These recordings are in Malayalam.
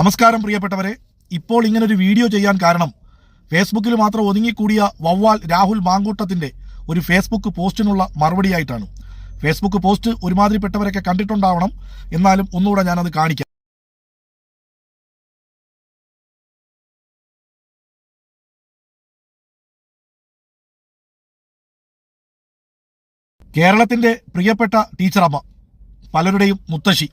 നമസ്കാരം പ്രിയപ്പെട്ടവരെ. ഇപ്പോൾ ഇങ്ങനൊരു വീഡിയോ ചെയ്യാൻ കാരണം ഫേസ്ബുക്കിൽ മാത്രം ഒതുങ്ങിക്കൂടിയ വവ്വാൽ രാഹുൽ മാങ്കൂട്ടത്തിന്റെ ഒരു ഫേസ്ബുക്ക് പോസ്റ്റിനുള്ള മറുപടിയായിട്ടാണ്. ഫേസ്ബുക്ക് പോസ്റ്റ് ഒരുമാതിരിപ്പെട്ടവരൊക്കെ കണ്ടിട്ടുണ്ടാവണം. എന്നാലും ഒന്നുകൂടെ ഞാനത് കാണിക്കാം. കേരളത്തിന്റെ പ്രിയപ്പെട്ട ടീച്ചറമ്മ പലരുടെയും മുത്തശ്ശി.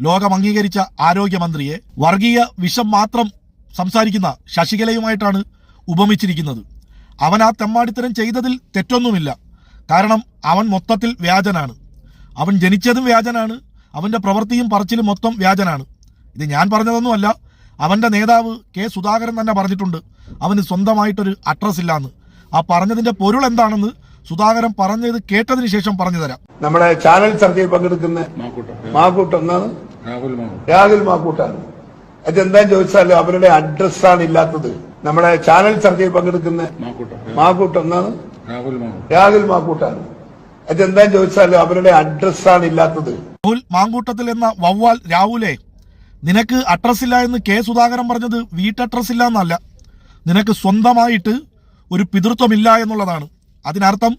ലോകം അംഗീകരിച്ച ആരോഗ്യമന്ത്രിയെ വർഗീയ വിഷം മാത്രം സംസാരിക്കുന്ന ശശികലയുമായിട്ടാണ് ഉപമിച്ചിരിക്കുന്നത്. അവൻ ആ തെമ്മാടിത്തരം ചെയ്തതിൽ തെറ്റൊന്നുമില്ല. കാരണം അവൻ മൊത്തത്തിൽ വ്യാജനാണ്. അവൻ ജനിച്ചതും വ്യാജനാണ്. അവന്റെ പ്രവൃത്തിയും പറച്ചിലും മൊത്തം വ്യാജനാണ്. ഇത് ഞാൻ പറഞ്ഞതൊന്നുമല്ല. അവന്റെ നേതാവ് കെ സുധാകരൻ തന്നെ പറഞ്ഞിട്ടുണ്ട്. അവന് സ്വന്തമായിട്ടൊരു അഡ്രസ് ഇല്ലാന്ന്. ആ പറഞ്ഞതിന്റെ പൊരുൾ എന്താണെന്ന് സുധാകരൻ പറഞ്ഞത് കേട്ടതിന് ശേഷം പറഞ്ഞു തരാം. നമ്മുടെ ചാനൽ ചർച്ചയിൽ പങ്കെടുക്കുന്ന മാക്കൂട്ടം. മാക്കൂട്ടം എന്നാണ് രാഹുൽ മാക്കൂട്ടം രാഹുൽ മാക്കൂട്ടാണ്. അതെന്താന്ന് ചോദിച്ചാൽ അവരുടെ അഡ്രസ്സാണ് ഇല്ലാത്തത്. നമ്മുടെ ചാനൽ ചർച്ചയിൽ പങ്കെടുക്കുന്ന മാക്കൂട്ടം. എന്നാണ്? രാഹുൽ മാക്കൂട്ടം രാഹുൽ മാക്കൂട്ടാണ്. അതെന്താന്ന് ചോദിച്ചാൽ അവരുടെ അഡ്രസ്സാണ് ഇല്ലാത്തത്. രാഹുൽ മാങ്കൂട്ടത്തിൽ എന്ന വവ്വാൽ രാഹുലെ നിനക്ക് അഡ്രസ് ഇല്ല എന്ന് കെ സുധാകരൻ പറഞ്ഞത് വീട്ടഡ്രസ് ഇല്ല എന്നല്ല. നിനക്ക് സ്വന്തമായിട്ട് ഒരു പിതൃത്വമില്ല എന്നുള്ളതാണ്. അതിനർത്ഥം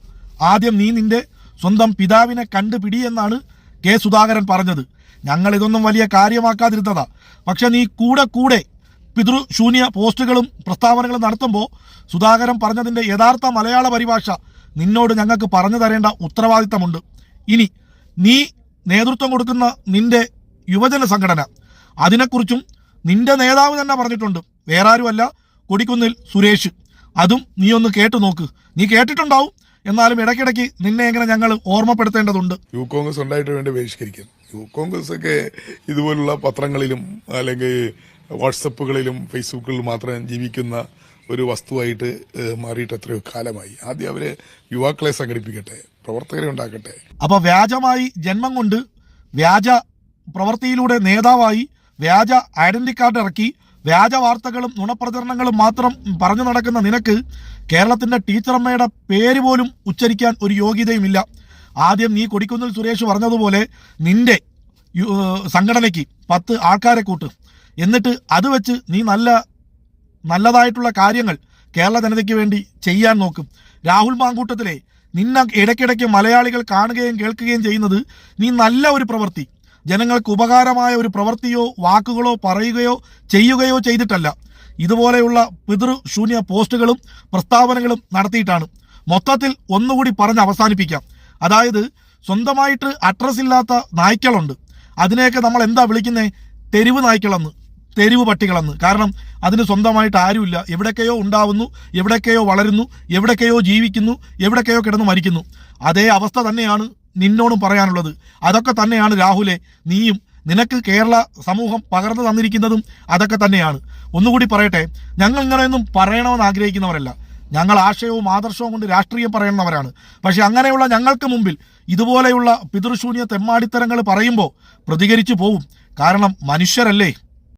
ആദ്യം നീ നിന്റെ സ്വന്തം പിതാവിനെ കണ്ടുപിടി എന്നാണ് കെ സുധാകരൻ പറഞ്ഞത്. ഞങ്ങൾ ഇതൊന്നും വലിയ കാര്യമാക്കാതിരുന്നതാ. പക്ഷെ നീ കൂടെ കൂടെ പിതൃശൂന്യ പോസ്റ്റുകളും പ്രസ്താവനകളും നടത്തുമ്പോൾ സുധാകരൻ പറഞ്ഞതിന്റെ യഥാർത്ഥ മലയാള പരിഭാഷ നിന്നോട് ഞങ്ങൾക്ക് പറഞ്ഞു തരേണ്ട ഉത്തരവാദിത്തമുണ്ട്. ഇനി നീ നേതൃത്വം കൊടുക്കുന്ന നിന്റെ യുവജന സംഘടന അതിനെക്കുറിച്ചും നിന്റെ നേതാവ് തന്നെ പറഞ്ഞിട്ടുണ്ട്. വേറാരുമല്ല കൊടിക്കുന്നിൽ സുരേഷ്. അതും നീ ഒന്ന് കേട്ടു നോക്ക്. നീ കേട്ടിട്ടുണ്ടാവും. എന്നാലും ഇടയ്ക്കിടയ്ക്ക് നിന്നെ എങ്ങനെ ഞങ്ങൾ ഓർമ്മപ്പെടുത്തേണ്ടതുണ്ട്? യു കോൺഗ്രസ് ഉണ്ടായിട്ട് വേണ്ടി ബഹിഷ്കരിക്കുന്നു. യു കോൺഗ്രസ് ഒക്കെ ഇതുപോലുള്ള പത്രങ്ങളിലും അല്ലെങ്കിൽ വാട്സപ്പുകളിലും ഫേസ്ബുക്കിലും മാത്രം ജീവിക്കുന്ന ഒരു വസ്തുവായിട്ട് മാറിയിട്ട് എത്രയോ കാലമായി. ആദ്യം അവർ യുവാക്കളെ സംഘടിപ്പിക്കട്ടെ പ്രവർത്തകരെ ഉണ്ടാക്കട്ടെ. അപ്പൊ വ്യാജമായി ജന്മം കൊണ്ട് വ്യാജ പ്രവൃത്തിയിലൂടെ നേതാവായി വ്യാജ ഐഡന്റി കാർഡ് ഇറക്കി വ്യാജ വാർത്തകളും നുണപ്രചരണങ്ങളും മാത്രം പറഞ്ഞു നടക്കുന്ന നിനക്ക് കേരളത്തിന്റെ ടീച്ചറമ്മയുടെ പേര് പോലും ഉച്ചരിക്കാൻ ഒരു യോഗ്യതയുമില്ല. ആദ്യം നീ കൊടിക്കുന്നിൽ സുരേഷ് പറഞ്ഞതുപോലെ നിന്റെ സംഘടനയ്ക്ക് പത്ത് ആൾക്കാരെ കൂട്ട്. എന്നിട്ട് അത് വെച്ച് നീ നല്ല നല്ലതായിട്ടുള്ള കാര്യങ്ങൾ കേരള ജനതയ്ക്ക് വേണ്ടി ചെയ്യാൻ നോക്കും. രാഹുൽ മാങ്കൂട്ടത്തിലെ നിന്നെ ഇടയ്ക്കിടയ്ക്ക് മലയാളികൾ കാണുകയും കേൾക്കുകയും ചെയ്യുന്നത് നീ നല്ല ഒരു പ്രവൃത്തി. ജനങ്ങൾക്ക് ഉപകാരമായ ഒരു പ്രവൃത്തിയോ വാക്കുകളോ പറയുകയോ ചെയ്യുകയോ ചെയ്തിട്ടല്ല. ഇതുപോലെയുള്ള പിതൃശൂന്യ പോസ്റ്റുകളും പ്രസ്താവനകളും നടത്തിയിട്ടാണ്. മൊത്തത്തിൽ ഒന്നുകൂടി പറഞ്ഞ് അവസാനിപ്പിക്കാം. അതായത് സ്വന്തമായിട്ട് അഡ്രസ് ഇല്ലാത്ത നായ്ക്കളുണ്ട്. അതിനെയൊക്കെ നമ്മൾ എന്താ വിളിക്കുന്നത് തെരുവ് നായ്ക്കളെന്ന്. തെരുവ് പട്ടികളെന്ന്. കാരണം അതിന് സ്വന്തമായിട്ട് ആരുമില്ല. എവിടൊക്കെയോ ഉണ്ടാവുന്നു എവിടൊക്കെയോ വളരുന്നു എവിടൊക്കെയോ ജീവിക്കുന്നു എവിടൊക്കെയോ കിടന്ന് മരിക്കുന്നു. അതേ അവസ്ഥ തന്നെയാണ് നിന്നോടും പറയാനുള്ളത്. അതൊക്കെ തന്നെയാണ് രാഹുലെ നീയും നിനക്ക് കേരള സമൂഹം പകർന്നു തന്നിരിക്കുന്നതും അതൊക്കെ തന്നെയാണ്. ഒന്നുകൂടി പറയട്ടെ ഞങ്ങൾ ഇങ്ങനെയൊന്നും പറയണമെന്ന് ആഗ്രഹിക്കുന്നവരല്ല. ഞങ്ങൾ ആശയവും ആദർശവും കൊണ്ട് രാഷ്ട്രീയം പറയുന്നവരാണ് പക്ഷെ അങ്ങനെയുള്ള ഞങ്ങൾക്ക് മുമ്പിൽ ഇതുപോലെയുള്ള പിതൃശൂന്യ തെമ്മാടിത്തരങ്ങൾ പറയുമ്പോൾ പ്രതികരിച്ചു പോവും. കാരണം മനുഷ്യരല്ലേ?